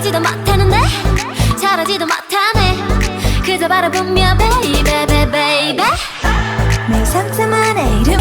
잘하지도 못하는데? 잘하지도 못하네. 그저 바라보며 베이베베베이베 내 상처만의 이름